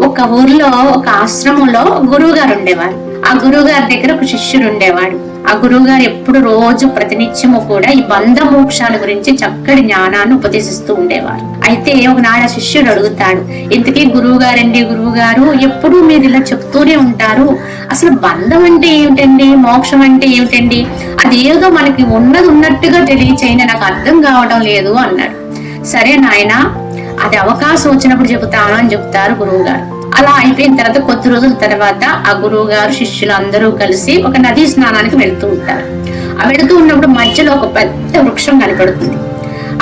ఒక ఊర్లో ఒక ఆశ్రమంలో గురువు గారు ఉండేవారు. ఆ గురువు గారి దగ్గర ఒక శిష్యుడు ఉండేవాడు. ఆ గురువు గారు ఎప్పుడు రోజు ప్రతినిత్యము కూడా ఈ బంధ మోక్షాల గురించి చక్కటి జ్ఞానాన్ని ఉపదేశిస్తూ ఉండేవారు. అయితే ఒకనాడు ఆ శిష్యుడు అడుగుతాడు ఇంతకీ గురువు గారండి గురువు గారు ఎప్పుడు మీరు ఇలా చెప్తూనే ఉంటారు. అసలు బంధం అంటే ఏమిటండి? మోక్షం అంటే ఏమిటండి? అది ఏదో మనకి ఉన్నది ఉన్నట్టుగా తెలియచేయండి నాకు అర్థం కావడం లేదు అన్నాడు. సరే నాయనా అది అవకాశం వచ్చినప్పుడు చెబుతాను అని చెప్తారు గురువు గారు అలా అయిపోయిన తర్వాత కొద్ది రోజుల తర్వాత ఆ గురువు గారు శిష్యులు అందరూ కలిసి ఒక నదీ స్నానానికి వెళ్తూ ఉంటారు. ఆ వెళుతూ ఉన్నప్పుడు మధ్యలో ఒక పెద్ద వృక్షం కనపడుతుంది.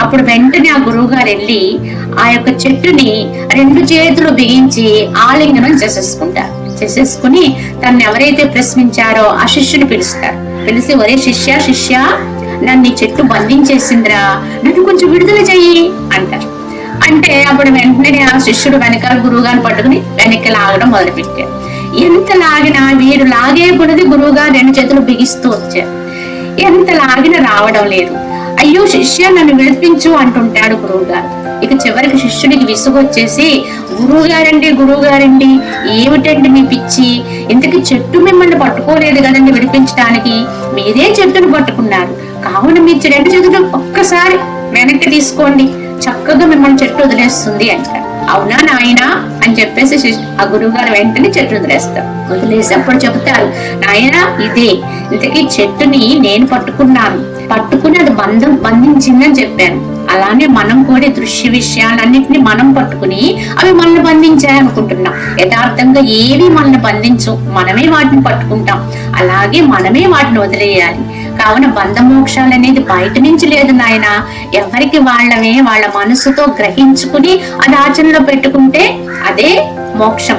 అప్పుడు వెంటనే ఆ గురువు గారు వెళ్ళి ఆ యొక్క చెట్టుని రెండు చేతులు బిగించి ఆలింగనం చేసేసుకుంటారు. చేసేసుకుని తను ఎవరైతే ప్రశ్నించారో ఆ శిష్యుని పిలుస్తారు. పిలిచి ఒరే శిష్య శిష్య నన్ను ఈ చెట్టు బంధించేసిందిరా. నన్ను కొంచెం విడుదల చెయ్యి అంటారు. అంటే అప్పుడు వెంటనే ఆ శిష్యుడు వెనకాల గురువు పట్టుకుని వెనక్కి లాగడం మొదలుపెట్టారు ఎంత లాగినా వీరు లాగే కొనది గురువుగారు రెండు చేతులు బిగిస్తూ వచ్చారు. ఎంత లాగినా రావడం లేదు. అయ్యో శిష్య నన్ను విడిపించు అంటుంటాడు గురువుగారు. ఇక చివరికి శిష్యుడికి విసుగొచ్చేసి గురువుగారండి గురువు గారండి గురువు గారండి ఏమిటండి మీ పిచ్చి? ఇంతకీ చెట్టు మిమ్మల్ని పట్టుకోలేదు కదండి విడిపించడానికి మీరే చెట్టును పట్టుకున్నారు. కావున మీ రెండు చేతులు ఒక్కసారి వెనక్కి తీసుకోండి. చక్కగా మిమ్మల్ని చెట్టు వదిలేస్తుంది అంట. అవునా నాయనా? అని చెప్పేసి ఆ గురువు గారు వెంటనే చెట్టు వదిలేస్తారు. వదిలేసినప్పుడు చెబుతారు నాయనా ఇదే ఇంతకీ చెట్టుని నేను పట్టుకున్నాను. పట్టుకుని అది బంధం బంధించిందని చెప్పాను. అలానే మనం కూడా దృశ్య విషయాలన్నింటినీ మనం పట్టుకుని అవి మనల్ని బంధించాయనుకుంటున్నాం యథార్థంగా ఏవి మనల్ని బంధించు మనమే వాటిని పట్టుకుంటాం. అలాగే మనమే వాటిని వదిలేయాలి. కావున బంధమోక్షాలు అనేది బయట నుంచి లేదు నాయన. ఎవరికి వాళ్ళమే వాళ్ళ మనసుతో గ్రహించుకుని అది ఆచరణలో పెట్టుకుంటే అదే మోక్షం